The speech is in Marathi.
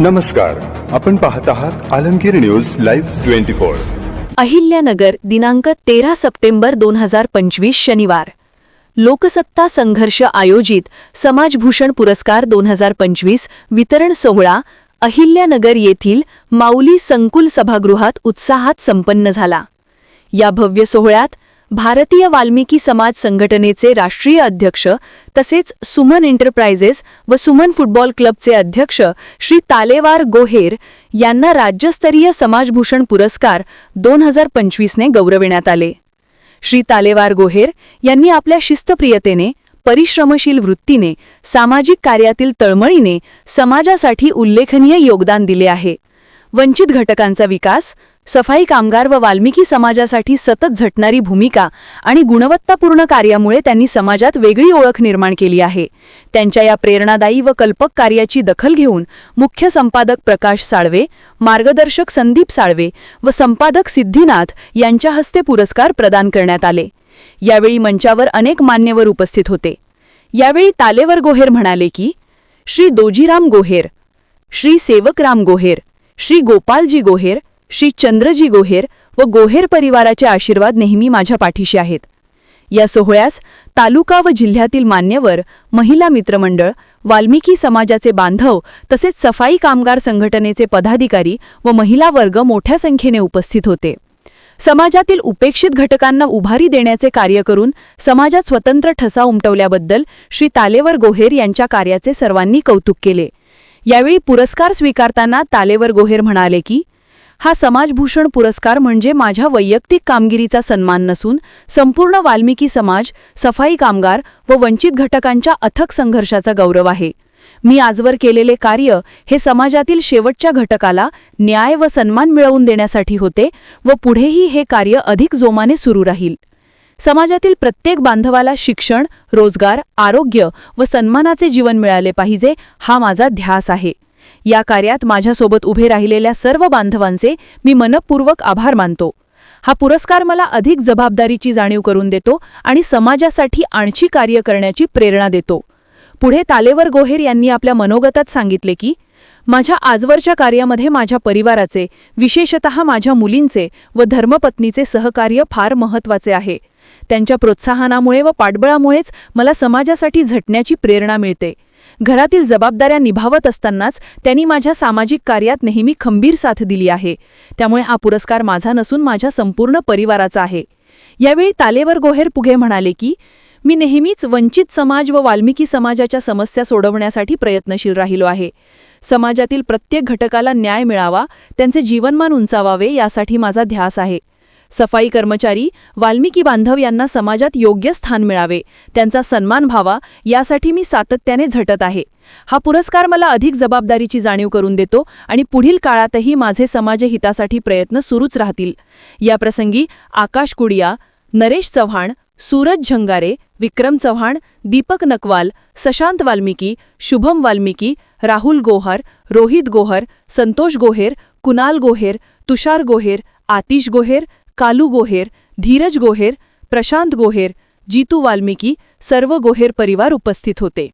नमस्कार. आपण पाहत आहात Alamgir news live twenty four. Ahilyanagar दिनांक तेरा सप्टेंबर दोन हजार पंचवीस शनिवार. लोकसत्ता संघर्ष आयोजित समाजभूषण पुरस्कार दोन हजार पंचवीस वितरण सोहळा अहिल्यानगर येथील माऊली संकुल सभागृहात उत्साहात संपन्न झाला. या भव्य सोहळ्यात भारतीय वाल्मिकी समाज संघटनेचे राष्ट्रीय अध्यक्ष तसेच सुमन एंटरप्राइजेस व सुमन फुटबॉल क्लबचे अध्यक्ष श्री तालेवार गोहेर यांना राज्यस्तरीय समाजभूषण पुरस्कार दोन हजार पंचवीसने गौरविण्यात आले. श्री तालेवार गोहेर यांनी आपल्या शिस्तप्रियतेने परिश्रमशील वृत्तीने सामाजिक कार्यातील तळमळीने समाजासाठी उल्लेखनीय योगदान दिले आहे. वंचित घटकांचा विकास सफाई कामगार व वाल्मिकी समाजासाठी सतत झटणारी भूमिका आणि गुणवत्तापूर्ण कार्यामुळे त्यांनी समाजात वेगळी ओळख निर्माण केली आहे. त्यांच्या या प्रेरणादायी व कल्पक कार्याची दखल घेऊन मुख्य संपादक प्रकाश साळवे मार्गदर्शक संदीप साळवे व संपादक सिद्धिनाथ यांच्या हस्ते पुरस्कार प्रदान करण्यात आले. यावेळी मंचावर अनेक मान्यवर उपस्थित होते. यावेळी तालेवर गोहेर म्हणाले की श्री दोजीराम गोहेर श्री सेवकराम गोहेर श्री गोपालजी गोहेर श्री चंद्रजी गोहेर व गोहेर परिवाराचे आशीर्वाद नेहमी माझ्या पाठीशी आहेत. या सोहळ्यास तालुका व जिल्ह्यातील मान्यवर महिला मित्रमंडळ वाल्मिकी समाजाचे बांधव तसेच सफाई कामगार संघटनेचे पदाधिकारी व महिला वर्ग मोठ्या संख्येने उपस्थित होते. समाजातील उपेक्षित घटकांना उभारी देण्याचे कार्य करून समाजात स्वतंत्र ठसा उमटवल्याबद्दल श्री तालेवर गोहेर यांच्या कार्याचे सर्वांनी कौतुक केले. यावेळी पुरस्कार स्वीकारताना तालेवर गोहेर म्हणाले की हा समाजभूषण पुरस्कार म्हणजे माझ्या वैयक्तिक कामगिरीचा सन्मान नसून संपूर्ण वाल्मिकी समाज सफाई कामगार व वंचित घटकांच्या अथक संघर्षाचा गौरव आहे. मी आजवर केलेले कार्य हे समाजातील शेवटच्या घटकाला न्याय व सन्मान मिळवून देण्यासाठी होते व पुढेही हे कार्य अधिक जोमाने सुरू राहील. समाजातील प्रत्येक बांधवाला शिक्षण रोजगार आरोग्य व सन्मानाचे जीवन मिळाले पाहिजे हा माझा ध्यास आहे. या कार्यात माझ्यासोबत उभे राहिलेल्या सर्व बांधवांचे मी मनपूर्वक आभार मानतो. हा पुरस्कार मला अधिक जबाबदारीची जाणीव करून देतो आणि समाजासाठी आणखी कार्य करण्याची प्रेरणा देतो. पुढे तालेवर गोहेर यांनी आपल्या मनोगतात सांगितले की माझ्या आजवरच्या कार्यामध्ये माझ्या परिवाराचे विशेषतः माझ्या मुलींचे व धर्मपत्नीचे सहकार्य फार महत्त्वाचे आहे. त्यांच्या प्रोत्साहनामुळे व पाठबळामुळेच मला समाजासाठी झटण्याची प्रेरणा मिळते. घरातील जबाबदाऱ्या निभावत असतानाच त्यांनी माझ्या सामाजिक कार्यात नेहमी खंबीर साथ दिली आहे. त्यामुळे हा पुरस्कार माझा नसून माझ्या संपूर्ण परिवाराचा आहे. यावेळी तालेवर गोहेर पुघे म्हणाले की मी नेहमीच वंचित समाज व वाल्मिकी समाजाच्या समस्या सोडवण्यासाठी प्रयत्नशील राहिलो आहे. समाजातील प्रत्येक घटकाला न्याय मिळावा त्यांचे जीवनमान उंचावावे यासाठी माझा ध्यास आहे. सफाई कर्मचारी वाल्मिकी बांधव यांना समाजात योग्य स्थान मिळावे. त्यांचा सन्मान व्हावा यासाठी मी सातत्याने झटत आहे. हा पुरस्कार मला अधिक जबाबदारीची जाणीव करून देतो आणि पुढील काळातही माझे समाजहितासाठी प्रयत्न सुरूच राहतील. याप्रसंगी आकाश कुडिया नरेश चव्हाण सूरज झंगारे विक्रम चव्हाण दीपक नकवाल सशांत वाल्मिकी शुभम वाल्मिकी राहुल गोहर रोहित गोहर संतोष गोहेर कुणाल गोहेर तुषार गोहेर आतिश गोहेर कालू गोहेर धीरज गोहेर प्रशांत गोहेर जीतू वाल्मिकी सर्व गोहेर परिवार उपस्थित होते.